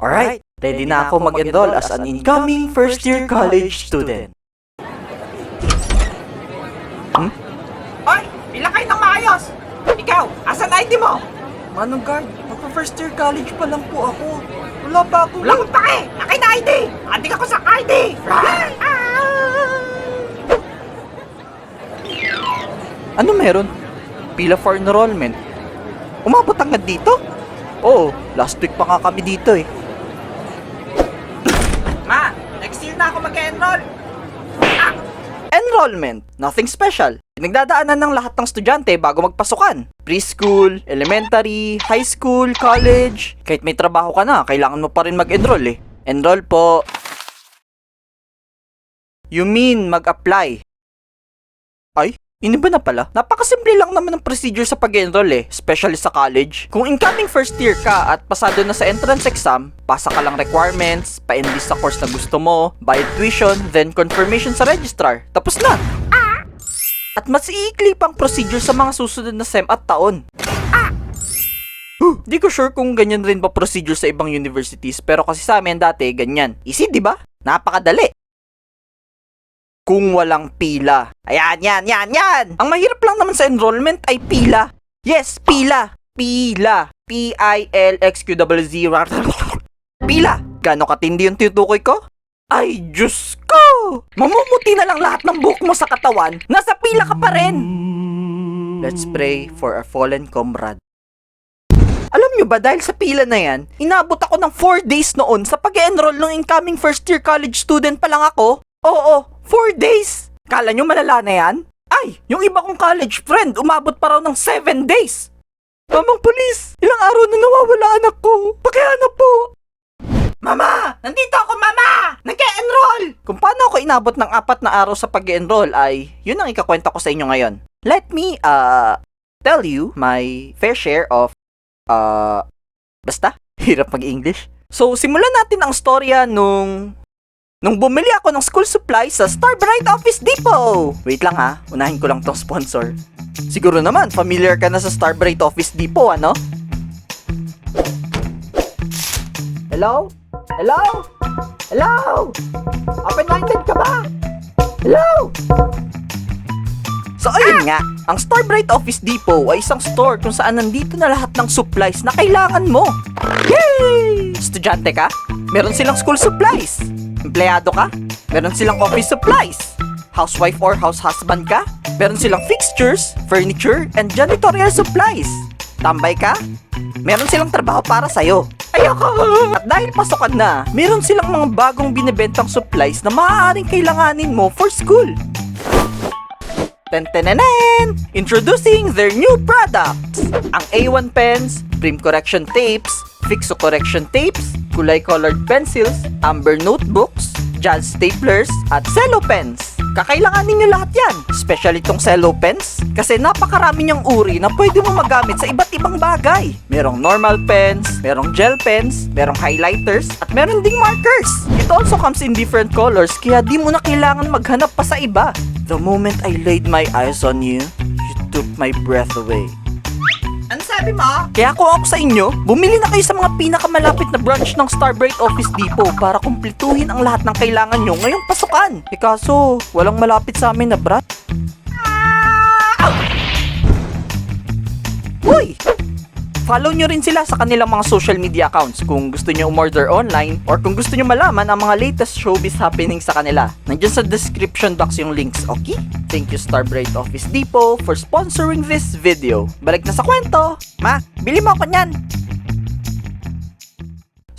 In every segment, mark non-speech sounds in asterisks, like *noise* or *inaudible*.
Alright, ready na ako mag-enroll as an incoming first year college student. Hoy! Bilang kayo ng maayos! Ikaw, asan ID mo? Manong guard, magpa-first year college pa lang po ako. Wala pa ako. Wala akong pake! Akin na ID! Adik ako sa ID! Ano meron? Pila for enrollment. Umabot hanggang dito? Oo, last week pa nga kami dito eh. Ma, next year na ako mag-enroll! Enrollment, nothing special. Pinagdadaanan ng lahat ng estudyante bago magpasukan. Preschool, elementary, high school, college. Kahit may trabaho ka na, kailangan mo pa rin mag-enroll eh. Enroll po. You mean mag-apply? Ay, iniba na pala. Napakasimple lang naman ng procedure sa pag-enroll eh, especially sa college. Kung incoming first year ka at pasado na sa entrance exam, pasa ka lang requirements, pa-enlist sa course na gusto mo, bayad tuition, then confirmation sa registrar. Tapos na! At mas iikli pang procedure sa mga susunod na SEM at taon. Di ko sure kung ganyan rin ba procedure sa ibang universities pero kasi sa amin dati ganyan. Easy, di ba? Napakadali. Kung walang pila. Ayan, yan, yan, yan! Ang mahirap lang naman sa enrollment ay pila. Yes, pila. Pila. P-I-L-X-Q-Z. *laughs* Pila. Gano'ng katindi yung tinutukoy ko? Ay, Diyos ko! Mamumuti na lang lahat ng buhok mo sa katawan, nasa pila ka pa rin! Let's pray for our fallen comrade. Alam nyo ba, dahil sa pila na yan, inabot ako ng 4 days noon sa pag enroll ng incoming first year college student pa lang ako. Oo, 4 days! Kala nyo malala na yan? Ay, yung iba kong college friend, umabot pa raw ng 7 days! Mamang polis, ilang araw na nawawala anak ko. Pakihanap po. Mama! Nandito ako, mama! Nag-enroll! Kung paano ako inabot ng apat na araw sa pag enroll ay, yun ang ikakwenta ko sa inyo ngayon. Let me, uh, tell you my fair share of, uh, basta, *laughs* hirap mag-English. So, simulan natin ang storya nung, nung bumili ako ng school supplies sa Starbright Office Depot. Wait lang ha, unahin ko lang tong sponsor. Siguro naman, familiar ka na sa Starbright Office Depot, ano? Hello? Hello? Hello? Open-minded ka ba? Hello? So ayun nga, ang Starbright Office Depot ay isang store kung saan nandito na lahat ng supplies na kailangan mo. Yay! Estudyante ka? Meron silang school supplies. Empleyado ka? Meron silang office supplies. Housewife or house husband ka? Meron silang fixtures, furniture, and janitorial supplies. Tambay ka? Meron silang trabaho para sa'yo. Ayoko! At dahil pasukan na, meron silang mga bagong binibentang supplies na maaaring kailanganin mo for school. Tentenenen! Introducing their new products! Ang A1 pens, Prim Correction tapes, Fixo Correction tapes, kulay-colored pencils, Amber notebooks, Jazz staplers, at cello pens. Kakailanganin nyo lahat yan, especially itong cello pens, kasi napakarami niyang uri na pwede mo magamit sa iba't ibang bagay. Merong normal pens, merong gel pens, merong highlighters, at meron ding markers. It also comes in different colors, kaya di mo na kailangan maghanap pa sa iba. The moment I laid my eyes on you, you took my breath away. Ano sabi mo? Kaya kung ako sa inyo, bumili na kayo sa mga pinakamalapit na branch ng Starbright Office Depot para kumpletuhin ang lahat ng kailangan nyo ngayong pasukan. Eh kaso, walang malapit sa amin na branch. Uy! Follow nyo rin sila sa kanilang mga social media accounts kung gusto nyo umorder online or kung gusto nyo malaman ang mga latest showbiz happening sa kanila. Nandiyan sa description box yung links, okay? Thank you Starbright Office Depot for sponsoring this video. Balik na sa kwento! Ma, bili mo ako niyan!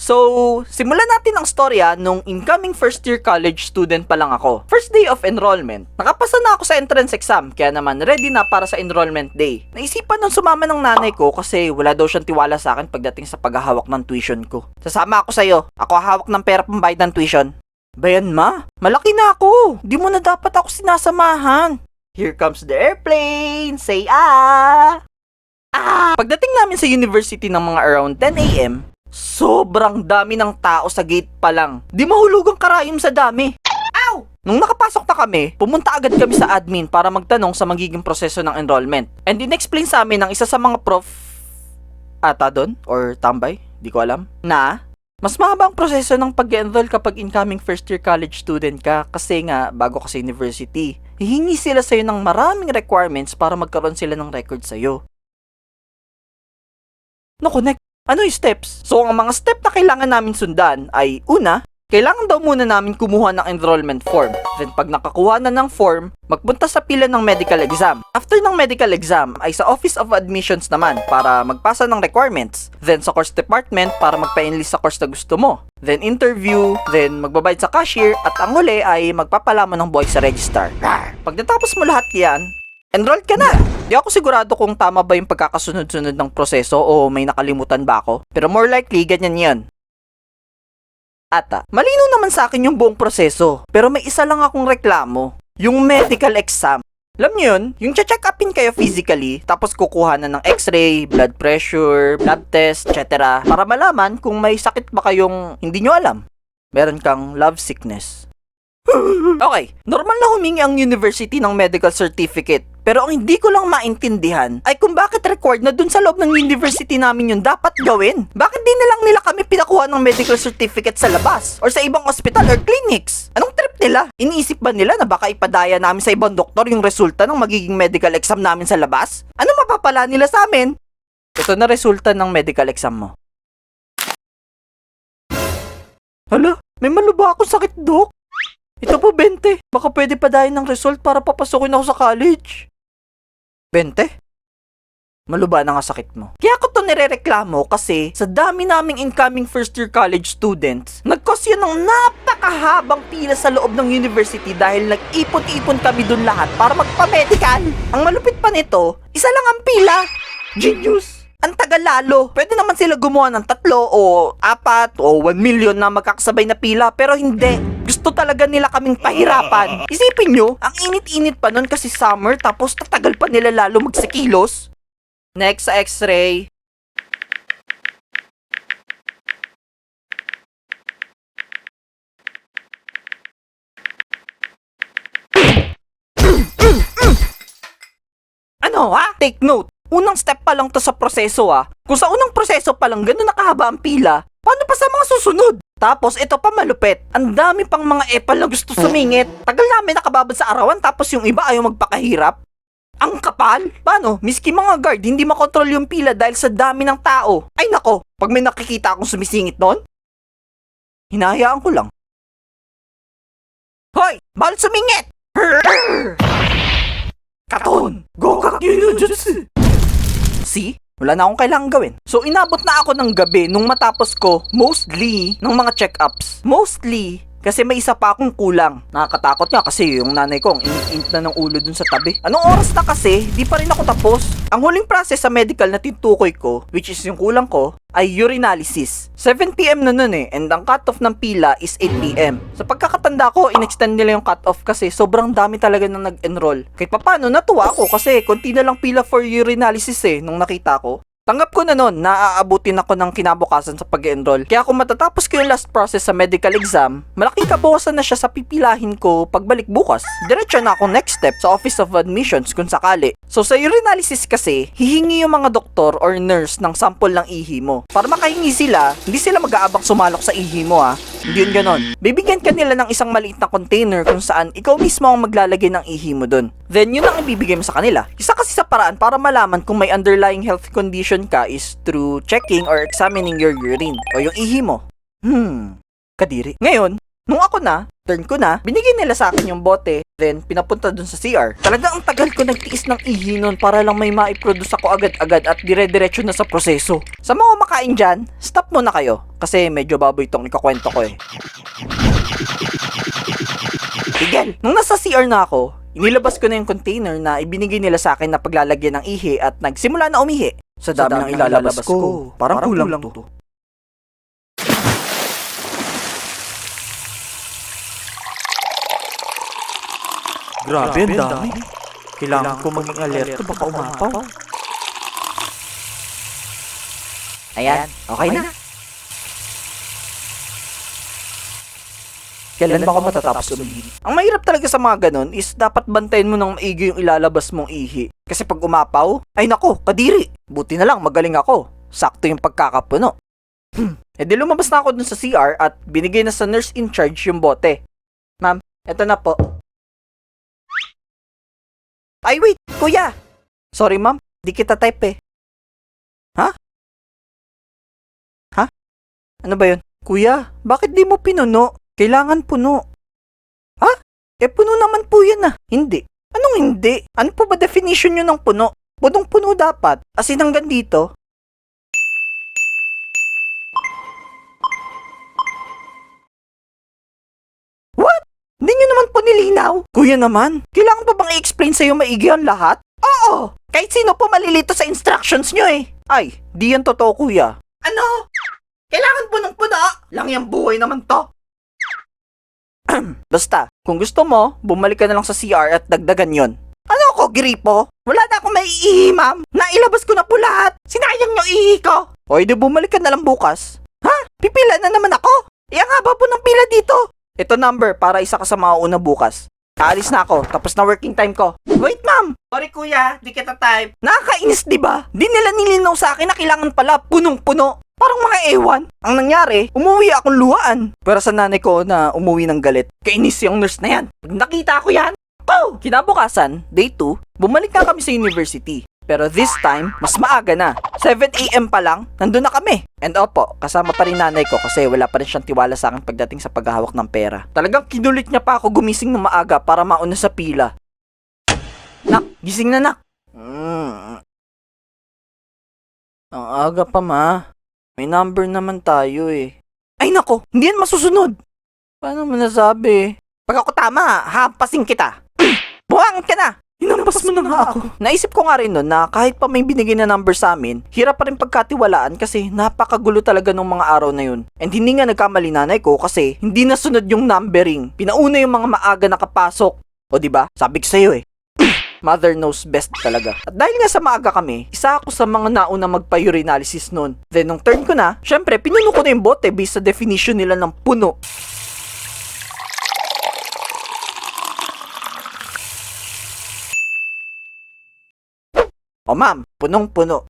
So, simulan natin ang storya nung incoming first year college student pa lang ako. First day of enrollment. Nakapasa na ako sa entrance exam, kaya naman ready na para sa enrollment day. Naisipan nung sumama ng nanay ko kasi wala daw siyang tiwala sa akin pagdating sa paghahawak ng tuition ko. Sasama ako sa'yo. Ako hawak ng pera pambayad ng tuition. Bayan ma, malaki na ako. Di mo na dapat ako sinasamahan. Here comes the airplane. Say ah! Ah! Pagdating namin sa university ng mga around 10 a.m., sobrang dami ng tao sa gate pa lang. Di mahulog ang karayom sa dami. Ow! Nung nakapasok na kami, pumunta agad kami sa admin para magtanong sa magiging proseso ng enrollment. And in-explain sa amin ng isa sa mga prof... ata doon? Or tambay? Di ko alam. Na Mas mahaba ang proseso ng pag-enroll kapag incoming first year college student ka kasi nga bago ka sa university. Hihingi sila sa'yo ng maraming requirements para magkaroon sila ng record sa'yo. No, connect. Ano yung steps? So, ang mga step na kailangan namin sundan ay, una, kailangan daw muna namin kumuha ng enrollment form. Then, pag nakakuha na ng form, magpunta sa pila ng medical exam. After ng medical exam, ay sa Office of Admissions naman para magpasa ng requirements. Then, sa course department para magpa-enlist sa course na gusto mo. Then, interview. Then, magbabayad sa cashier. At ang huli ay magpapalaman ng sa registrar. Pag natapos mo lahat yan, enrolled ka na. Di ako sigurado kung tama ba yung pagkakasunod-sunod ng proseso o may nakalimutan ba ako. Pero more likely, ganyan yan. Ata, malinaw naman sa akin yung buong proseso. Pero may isa lang akong reklamo. Yung medical exam. Alam niyo yun, yung check upin kayo physically, tapos kukuha na ng x-ray, blood pressure, blood test, etc. Para malaman kung may sakit ba kayong hindi nyo alam. Meron kang love sickness. *laughs* okay, normal na humingi ang university ng medical certificate. Pero ang hindi ko lang maintindihan ay kung bakit required na dun sa loob ng university namin yun dapat gawin. Bakit di na lang nila kami pinakuha ng medical certificate sa labas or sa ibang hospital or clinics? Anong trip nila? Iniisip ba nila na baka ipadaya namin sa ibang doktor yung resulta ng magiging medical exam namin sa labas? Ano mapapala nila sa amin? Ito na resulta ng medical exam mo. Hala, may maluba akong sakit, Dok. Ito po, 20. Baka pwede pa dahil ng result para papasukin ako sa college. 20? Maluba na nga sakit mo. Kaya ko to nirereklamo kasi sa dami naming incoming first year college students, nag-cause yun ng napakahabang pila sa loob ng university dahil nag-ipon-ipon kami dun lahat para magpa-medical. Ang malupit pa nito, isa lang ang pila. Genius! Ang tagal lalo. Pwede naman sila gumawa ng tatlo o apat o 1 million na magkakasabay na pila pero hindi. Gusto talaga nila kaming pahirapan. *laughs* Isipin nyo, ang init-init pa nun kasi summer tapos tatagal pa nila lalo magsikilos. Next sa x-ray. Ano ha? Take note. Unang step pa lang to sa proseso ah. Kung sa unang proseso pa lang ganun nakahaba ang pila, paano pa sa mga susunod? Tapos ito pa malupit. Ang dami pang mga epal na gusto sumingit. Tagal namin nakababad sa arawan tapos yung iba ayaw magpakahirap. Ang kapal? Paano? Miski mga guard, hindi makontrol yung pila dahil sa dami ng tao. Ay nako, pag may nakikita akong sumisingit nun, hinahayaan ko lang. Hoy! Bawal sumingit! Katon! Gokak Yunojutsu! See? Wala na akong kailangang gawin. So, inabot na ako ng gabi nung matapos ko, mostly, ng mga check-ups. Mostly, kasi may isa pa akong kulang. Nakakatakot nga kasi yung nanay ko, ang init na ng ulo dun sa tabi. Anong oras na kasi, di pa rin ako tapos. Ang huling process sa medical na tinutukoy ko, which is yung kulang ko, ay urinalysis. 7pm na nun eh, and ang cutoff ng pila is 8pm. Sa pagkakatanda ko, inextend nila yung cutoff kasi sobrang dami talaga na nag-enroll. Kahit papano, natuwa ako kasi konti na lang pila for urinalysis eh, nung nakita ko. Tanggap ko na nun na aabutin ako ng kinabukasan sa pag-enroll. Kaya kung matatapos ko yung last process sa medical exam, malaking kabawasan na siya sa pipilahin ko pagbalik bukas. Diretso na ako next step sa Office of Admissions kung sakali. So sa urinalysis kasi, hihingi yung mga doktor or nurse ng sample ng ihi mo. Para makahingi sila, hindi sila mag-aabang sumalok sa ihi mo ha. Yun ganon. Bibigyan ka nila ng isang maliit na container kung saan ikaw mismo ang maglalagay ng ihi mo dun. Then yun ang ibibigay mo sa kanila. Isa kasi sa paraan para malaman kung may underlying health condition ka is through checking or examining your urine o yung ihi mo. Hmm, kadiri. Ngayon, nung ako na, turn ko na, binigay nila sa akin yung bote, then pinapunta dun sa CR. Talagang ang tagal ko nagtiis ng ihi nun para lang may maiproduce ako agad-agad at dire-diretso na sa proseso. Sa mga kumakain dyan, stop muna kayo. Kasi medyo baboy itong ikakwento ko eh. Tigil! Nung nasa CR na ako, inilabas ko na yung container na ibinigay nila sa akin na paglalagyan ng ihi at nagsimula na umihi. Sa dami, ng ilalabas ko, parang, kulang, to. Grabe, ang dami. Kailangan ko maging alerto baka umapaw. Ayan, okay na. Kailan ba ako matatapos umihi? Ang mahirap talaga sa mga ganun is dapat bantayan mo ng maigi yung ilalabas mong ihi. Kasi pag umapaw, ay nako, kadiri. Buti na lang, magaling ako. Sakto yung pagkakapuno. Hmm, E di lumabas na ako dun sa CR at binigay na sa nurse in charge yung bote. Ma'am, eto na po. Ay wait, kuya! Sorry ma'am, di kita type eh. Ha? Ha? Ano ba yun? Kuya, bakit di mo pinuno? Kailangan puno. Ha? Eh puno naman po yan ah. Hindi. Anong hindi? Ano po ba definition nyo ng puno? Punong-puno dapat. As in hanggang dito. Nyo po nilinaw? Kuya naman, kailangan pa bang i-explain sa'yo maigi ang lahat? Oo! Kahit sino po malilito sa instructions nyo eh. Ay, di yan totoo kuya. Ano? Kailangan punong-puno. Lang yung buhay naman to. *clears throat* Basta, kung gusto mo, bumalik ka na lang sa CR at dagdagan yon. Ano ako, gripo? Wala na akong maiihi, ma'am. Nailabas ko na po lahat. Sinayang yung ihi ko. O bumalik ka na lang bukas. Ha? Pipila na naman ako. Iyan nga ba po ng pila dito? Ito number para isa ka sa mauuna bukas. Aalis na ako, tapos na working time ko. Wait, ma'am. Sorry, kuya. Di kita type. Nakakainis, di ba? Di nila nilinaw sa akin na kailangan pala punong-puno. Parang mga ewan. Ang nangyari, umuwi akong luhaan. Pero sa nanay ko na umuwi ng galit. Kainis yung nurse na yan. Pag nakita ko yan, Oh! Kinabukasan, day 2, bumalik na kami sa university. Pero this time, mas maaga na. 7am pa lang, nandun na kami. And opo, kasama pa rin nanay ko kasi wala pa rin siyang tiwala sa akin pagdating sa paghahawak ng pera. Talagang kinulit niya pa ako gumising ng maaga para mauna sa pila. Nak, gising na nak. Mm. Ang aga pa ma. May number naman tayo eh. Ay nako, hindi yan masusunod. Paano mo nasabi? pag ako tama, hampasin kita. *clears throat* Buwangat ka na. Hinampas mo na nga ako. Naisip ko nga rin nun na kahit pa may binigay na number sa amin, hirap pa rin pagkatiwalaan kasi napakagulo talaga nung mga araw na yun. And hindi nga nagkamali nanay ko kasi hindi nasunod yung numbering. Pinauna yung mga maaga nakapasok. O di ba? Sabi ko sa'yo eh. *clears throat* Mother knows best talaga. At dahil nga sa maaga kami, isa ako sa mga nauna magpa-urinalysis nun. Then nung turn ko na, syempre pinuno ko na yung bote based sa definition nila ng puno. O ma'am, punong-puno.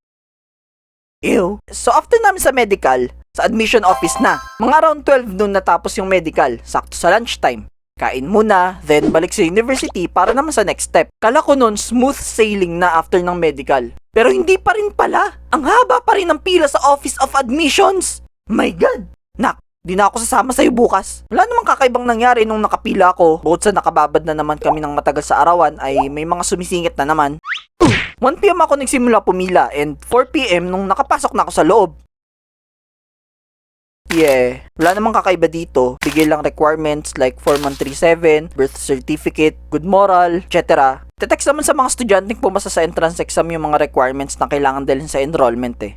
Ew. So after namin sa medical, sa admission office na. Mga around 12 noon natapos yung medical, sakto sa lunchtime. Kain muna, then balik sa university para naman sa next step. Kala ko noon smooth sailing na after ng medical. Pero hindi pa rin pala. Ang haba pa rin ng pila sa Office of Admissions. My God! Nak, di na ako sasama sa'yo bukas. Wala namang kakaibang nangyari nung nakapila ako. Bukod sa nakababad na naman kami ng matagal sa arawan ay may mga sumisingit na naman. 1pm ako nagsimula pumila and 4pm nung nakapasok na ako sa loob. Yeah, wala namang kakaiba dito. Bigay lang requirements like Form 137, birth certificate, good moral, etc. Tetext naman sa mga estudyanteng pumasa sa entrance exam yung mga requirements na kailangan dalhin sa enrollment eh.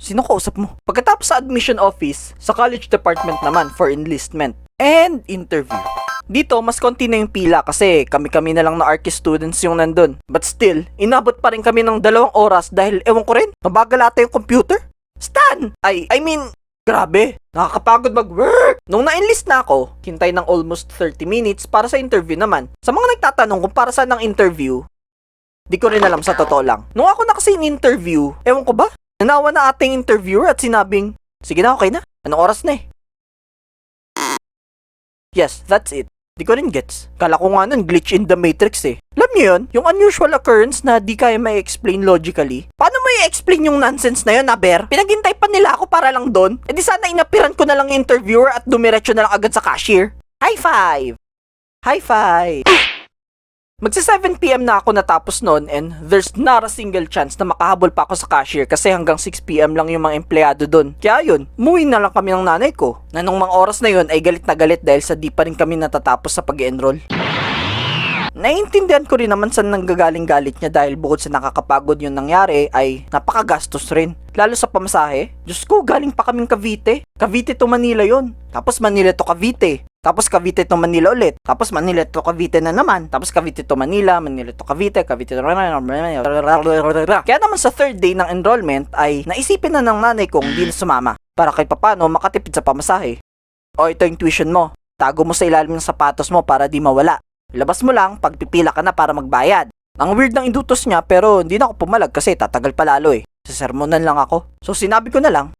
Sino kausap mo? Pagkatapos sa admission office, sa college department naman for enlistment and interview. Dito, mas konti na yung pila kasi kami-kami na lang na archi students yung nandun. But still, inabot pa rin kami ng dalawang oras dahil ewan ko rin, mabagal ata yung computer. Stan! Ay, I mean, grabe, nakakapagod mag-work. Nung na-enlist na ako, hintay ng almost 30 minutes para sa interview naman. Sa mga nagtatanong kung para saan ang interview, di ko rin alam sa totoo lang. Nung ako na kasi in-interview, ewan ko ba, nanawa na ating interviewer at sinabing, sige na, okay na. Anong oras na eh? Yes, that's it. Di ko rin gets. Kala ko nga nun glitch in the matrix eh. Alam niyo yun? Yung unusual occurrence na di kaya may explain logically. Paano mo i-explain yung nonsense na yun, Aber? Pinaghintay pa nila ako para lang doon. E di sana inapiran ko na lang yung interviewer at dumiretso na lang agad sa cashier. High five! High five! Magsa 7pm na ako natapos noon and there's not a single chance na makahabol pa ako sa cashier kasi hanggang 6pm lang yung mga empleyado doon. Kaya yun, umuwi na lang kami ng nanay ko. Na nung mga oras na yun ay galit na galit dahil sa di pa rin kami natatapos sa pag enroll Naiintindihan ko rin naman saan nanggagaling galit niya dahil bukod sa nakakapagod yung nangyari ay napakagastos rin. Lalo sa pamasahe. Diyos ko, galing pa kaming Cavite. Cavite to Manila yon. Tapos Manila to Cavite. Tapos Cavite to Manila ulit. Tapos Manila to Cavite na naman. Tapos Cavite to Manila, Manila to Cavite, Cavite to Kaya naman sa third day ng enrollment ay naisipin na ng nanay kong hindi na sumama para kahit papano makatipid sa pamasahe. O ito yung tuition mo. Tago mo sa ilalim ng sapatos mo para di mawala. Ilabas mo lang pag pipila ka na para magbayad. Ang weird ng indutos niya pero hindi na ako pumalag kasi tatagal pa lalo eh. Sa sermonan lang ako. So sinabi ko na lang,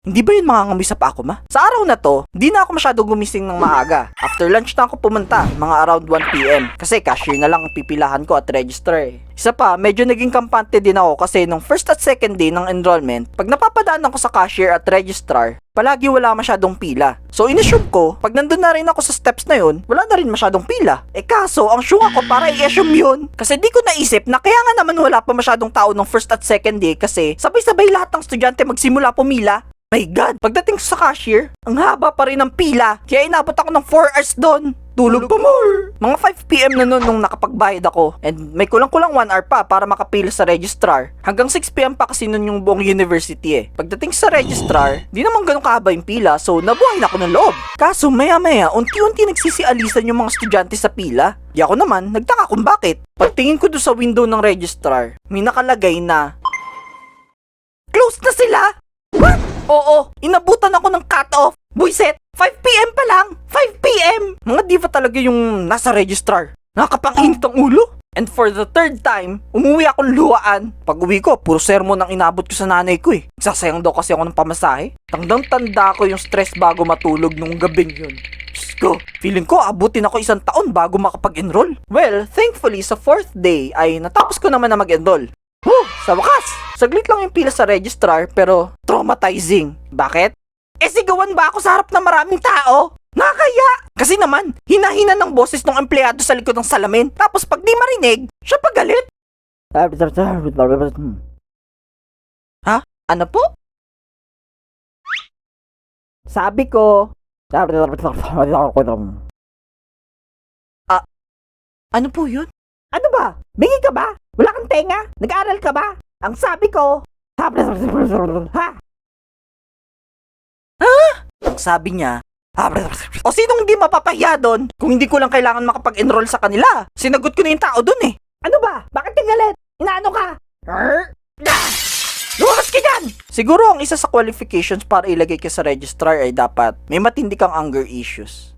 Hindi ba yun mangangamoy sa pako ma? Sa araw na to, hindi na ako masyado gumising ng maaga. After lunch na ako pumunta, mga around 1pm. Kasi cashier na lang ang pipilahan ko at register eh. Isa pa, medyo naging kampante din ako kasi nung first at second day ng enrollment, pag napapadaan ako sa cashier at registrar, palagi wala masyadong pila. So inassume ko, pag nandun na rin ako sa steps na yun, wala na rin masyadong pila. Eh kaso, ang syunga ko para i-assume yun. Kasi di ko naisip na kaya nga naman wala pa masyadong tao nung first at second day kasi sabay-sabay lahat ng estudyante magsimula pumila. My God! Pagdating sa cashier, ang haba pa rin ng pila. Kaya inabot ako ng 4 hours doon. Tulog pa more! Mga 5pm na noon nung nakapagbayad ako. And may kulang-kulang 1 hour pa para makapila sa registrar. Hanggang 6pm pa kasi noon yung buong university eh. Pagdating sa registrar, di naman ganun kahaba yung pila so nabuhay na ako ng loob. Kaso maya-maya, unti-unti nagsisialisan yung mga estudyante sa pila. Di ako naman, nagtaka kung bakit. Pagtingin ko doon sa window ng registrar, may nakalagay na Close na sila! What? Oo, inabutan ako ng cut-off. Buiset, 5pm pa lang! 5pm! Mga diva talaga yung nasa registrar. Nakakapanginit ang ulo. And for the third time, umuwi akong luwaan. Pag uwi ko, puro sermon ang inabot ko sa nanay ko eh. Sasayang daw kasi ako ng pamasahe. Tangdang tanda ko yung stress bago matulog nung gabing yun. Diyos feeling ko abutin ako isang taon bago makapag-enroll. Well, thankfully sa fourth day ay natapos ko naman na mag-enroll. Whew, sa wakas! Saglit lang yung pila sa registrar pero traumatizing. Bakit? Eh sigawan ba ako sa harap ng maraming tao? Nakakaya! Kasi naman, hinahina ng boses ng empleyado sa likod ng salamin. Tapos pag di marinig, siya pa galit. Ha? Ano po? Sabi ko... Ah, ano po yun? Ano ba? Bingi ka ba? Wala kang tenga? Nag-aaral ka ba? Ang sabi ko, ha? Ang sabi niya, o sinong hindi mapapahiya doon kung hindi ko lang kailangan makapag-enroll sa kanila? Sinagot ko na yung tao doon eh. Ano ba? Bakit ka? Inaano ka? Lumabas ka dyan! Siguro ang isa sa qualifications para ilagay ka sa registrar ay dapat may matindi kang anger issues.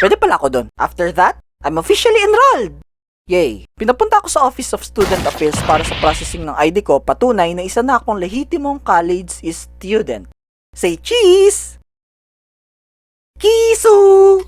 Pwede pala ako doon. After that, I'm officially enrolled! Yay! Pinapunta ako sa Office of Student Affairs para sa processing ng ID ko patunay na isa na akong lehitimong college student. Say cheese! Kisu!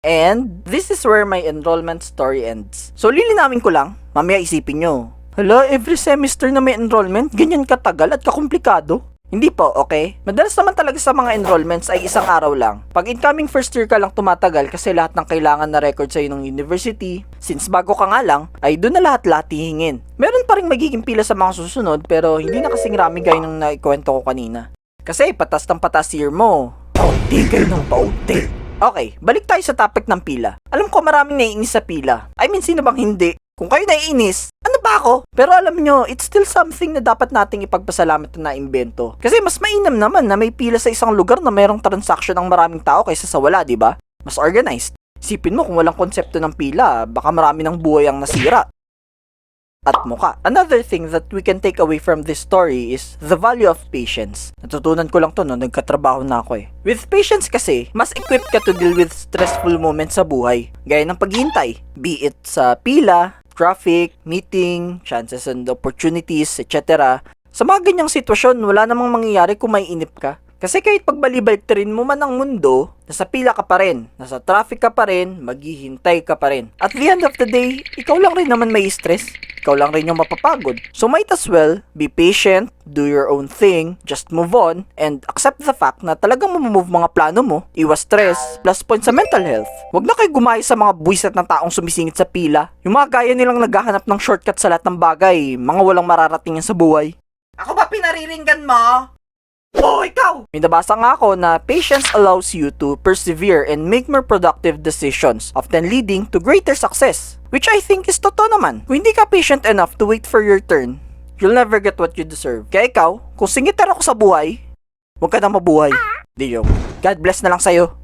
And this is where my enrollment story ends. So lilinawin ko lang, mamaya isipin nyo. Hala, every semester na may enrollment, ganyan katagal at kakomplikado. Hindi po, okay? Madalas naman talaga sa mga enrollments ay isang araw lang. Pag incoming first year ka lang tumatagal kasi lahat ng kailangan na record sa'yo ng university, since bago ka nga lang, ay doon na lahat-lahat hihingin. Meron pa rin magiging pila sa mga susunod pero hindi na kasing rami gaya ng naikwento ko kanina. Kasi patas ng patas year mo. Paunti kayo ng paunti. Okay, balik tayo sa topic ng pila. Alam ko maraming naiinis sa pila. I mean, sino bang hindi? Kung kayo naiinis, ano ba ako? Pero alam nyo, it's still something na dapat nating ipagpasalamat na naimbento. Kasi mas mainam naman na may pila sa isang lugar na mayroong transaction ng maraming tao kaysa sa wala, di ba? Mas organized. Sipin mo kung walang konsepto ng pila, baka marami ng buhay ang nasira at muka. Another thing that we can take away from this story is the value of patience. Natutunan ko lang to no, nagkatrabaho na ako eh. With patience kasi, mas equipped ka to deal with stressful moments sa buhay. Gaya ng paghihintay, be it sa pila, traffic, meeting, chances and opportunities, etc. Sa mga ganyang sitwasyon, wala namang mangyayari kung may inip ka. Kasi kahit pagbalibalitrin mo man ang mundo, nasa pila ka pa rin, nasa traffic ka pa rin, maghihintay ka pa rin. At the end of the day, ikaw lang rin naman may stress. Ikaw lang rin yung mapapagod. So might as well, be patient, do your own thing, just move on, and accept the fact na talagang mamove mga plano mo, iwas stress, plus point sa mental health. Huwag na kayo gumaya sa mga buwiset ng taong sumisingit sa pila. Yung mga gaya nilang naghahanap ng shortcut sa lahat ng bagay, mga walang mararating yan sa buhay. Ako ba pinariringgan mo? Oo, ikaw! May nabasa nga ako na patience allows you to persevere and make more productive decisions, often leading to greater success. Which I think is totoo naman. Kung hindi ka patient enough to wait for your turn, you'll never get what you deserve. Kaya ikaw, kung singiter ako sa buhay, huwag ka na mabuhay. Di joke. God bless na lang sa'yo.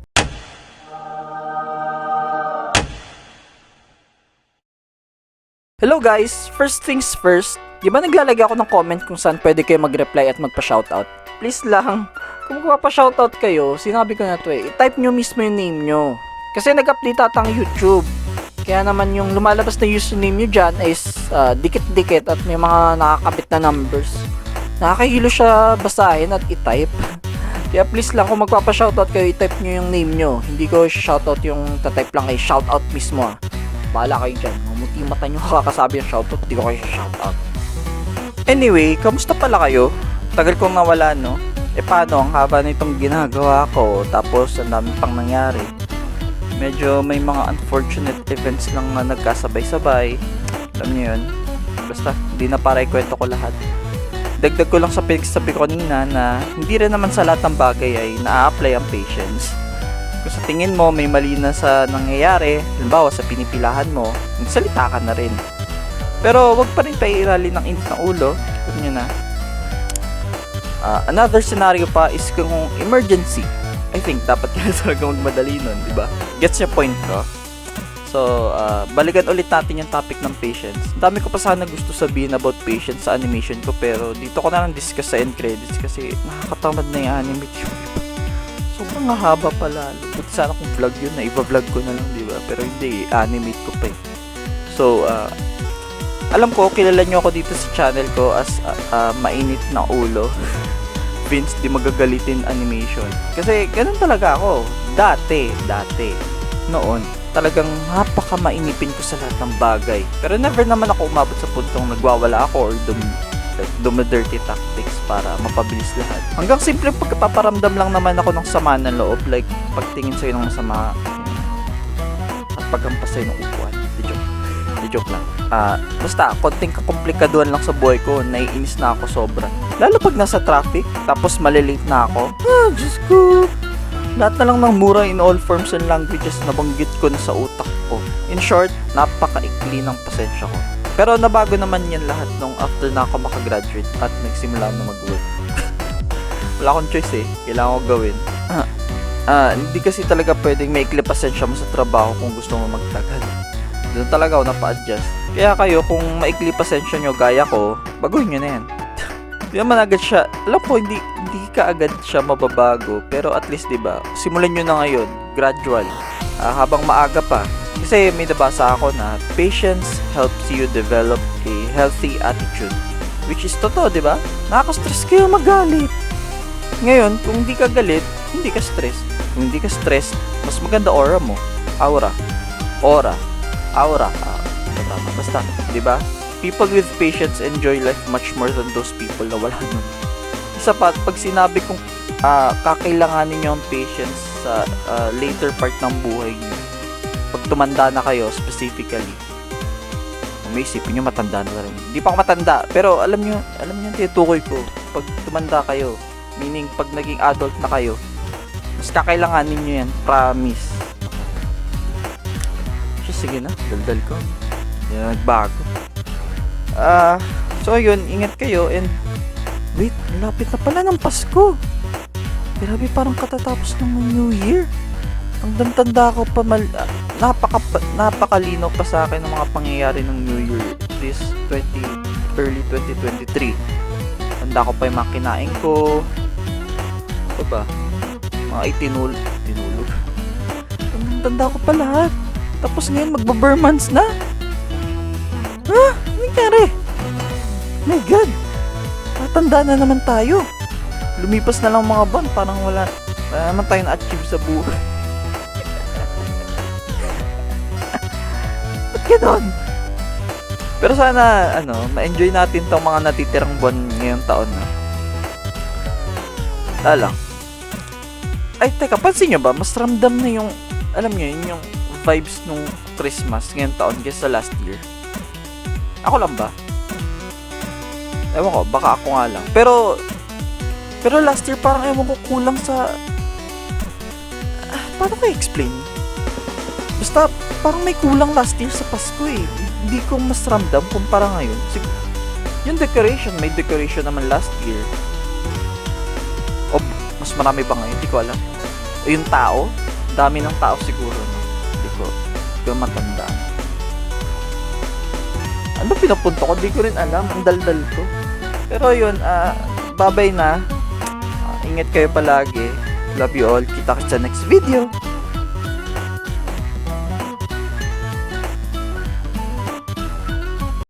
Hello guys! First things first, di ba naglalagay ako ng comment kung saan pwede kayo mag-reply at magpa-shoutout? Please lang, kung magpapa-shoutout kayo, sinabi ko na to eh, i-type nyo mismo yung name nyo. Kasi nag-update ata ang YouTube. Kaya naman yung lumalabas na username nyo dyan is ah, dikit-dikit at may mga nakakabit na numbers. Nakakahilo siya basahin at i-type. Kaya please lang kung magpapa-shoutout kayo, i-type nyo yung name nyo. Hindi ko shoutout yung tatype lang kay shoutout mismo ah. Bahala kayo dyan. Mamuti mata nyo *laughs* kakasabi yung shoutout, hindi ko kayo shoutout. Anyway, kamusta pala kayo? Tagal kong nawala, no? E paano, ang haba nitong ginagawa ko, tapos ang dami pang nangyari. Medyo may mga unfortunate events lang na nagkasabay-sabay. Alam niyo yun? Basta, hindi na para ikwento ko lahat. Dagdag ko lang sa pinagsasabi ko kanina na hindi rin naman sa lahat ng bagay ay na-apply ang patience. Kung sa tingin mo may mali na sa nangyayari, halimbawa sa pinipilahan mo, magsalita ka na rin. Pero wag pa rin pairali ng init ng ulo. Alam nyo na. Ah, another scenario pa is kung emergency. I think dapat ka *laughs* talaga magmadali nun, di ba? Gets your point ko? So, ah, balikan ulit natin yung topic ng patience. Dami ko pa sana gusto sabihin about patience sa animation ko pero dito ko na lang discuss sa end credits kasi nakakatamad na yung anime. Sobrang haba pala. Buti sana kung vlog yun na iba-vlog ko na lang, di ba? Pero hindi, animate ko pa eh. So, ah, alam ko, kilala nyo ako dito sa channel ko as ah, ah, mainit na ulo. *laughs* Vince, di magagalitin animation. Kasi ganun talaga ako. Dati, dati. Noon, talagang napaka mainipin ko sa lahat ng bagay. Pero never naman ako umabot sa puntong nagwawala ako or dum like, dumadirty tactics para mapabilis lahat. Hanggang simple pagpaparamdam lang naman ako ng sama ng loob. Like, pagtingin sa'yo ng masama at paghampas sa'yo ng upuan. Di joke. Di joke lang. Ah, basta, konting kakomplikaduhan lang sa buhay ko. Naiinis na ako sobra. Lalo pag nasa traffic, tapos malilate na ako. Ah, Diyos ko. Lahat na lang ng mura in all forms and languages na banggit ko na sa utak ko. In short, napakaikli ng pasensya ko. Pero nabago naman yan lahat nung after na ako makagraduate at nagsimula na mag-work. *laughs* Wala akong choice eh. Kailangan ko gawin. Ah, ah, hindi kasi talaga pwedeng maikli pasensya mo sa trabaho kung gusto mo magtagal. Doon talaga ako napa-adjust. Kaya kayo, kung maikli pasensya nyo gaya ko, baguhin nyo na yan. *laughs* Di naman agad siya, alam ko, hindi, hindi ka agad siya mababago. Pero at least, di ba, simulan nyo na ngayon, gradual. Ah, habang maaga pa. Kasi may nabasa ako na patience helps you develop a healthy attitude. Which is totoo, di ba? Nakaka-stress kayo magalit. Ngayon, kung hindi ka galit, hindi ka stress. Kung hindi ka stress, mas maganda aura mo. Aura. Aura. Aura. Ah, tama. Basta, di ba? People with patience enjoy life much more than those people na wala nun. Isa pa, pag sinabi kong ah, kakailanganin nyo ang patience sa ah, later part ng buhay nyo, pag tumanda na kayo specifically, may isipin nyo matanda na rin. Hindi pa ako matanda, pero alam nyo, alam nyo yung tinutukoy ko. Pag tumanda kayo, meaning pag naging adult na kayo, mas kakailanganin nyo yan, promise. So, sige na, daldal ko. Hindi na nagbago. Ah, so yun, ingat kayo and wait, malapit na pala ng Pasko. Grabe, parang katatapos ng New Year. Ang tanda ko pa mal ah, napaka napakalino pa sa akin ng mga pangyayari ng New Year this 20 early 2023. Tanda ko pa yung mga kinain ko. Ano ba? Mga itinul tinulog. Ang tanda ko pa lahat. Tapos ngayon magba months na. Ha? Ano nangyari? My God! Tatanda na naman tayo. Lumipas na lang mga buwan, parang wala, wala naman tayo na-achieve sa buhay. *laughs* Ba't ganon? Pero sana, ano, ma-enjoy natin tong mga natitirang buwan ngayong taon na. Wala lang. Ay, teka, pansin nyo ba? Mas ramdam na yung, alam nyo, yun yung vibes nung Christmas ngayong taon kaysa last year. Ako lang ba? Ewan ko, baka ako nga lang. Pero, pero last year parang ewan ko kulang sa... Ah, paano ko i-explain? Basta, parang may kulang last year sa Pasko eh. Hindi ko mas ramdam kumpara ngayon. Sig- yung decoration, may decoration naman last year. O, mas marami ba ngayon? Hindi ko alam. O yung tao, dami ng tao siguro. No? Ko matandaan. Ano ba pinapunto ko? Di ko rin alam. Ang daldal ko. Pero yun, ah, babay na. Ah, ingat kayo palagi. Love you all. Kita kita sa next video.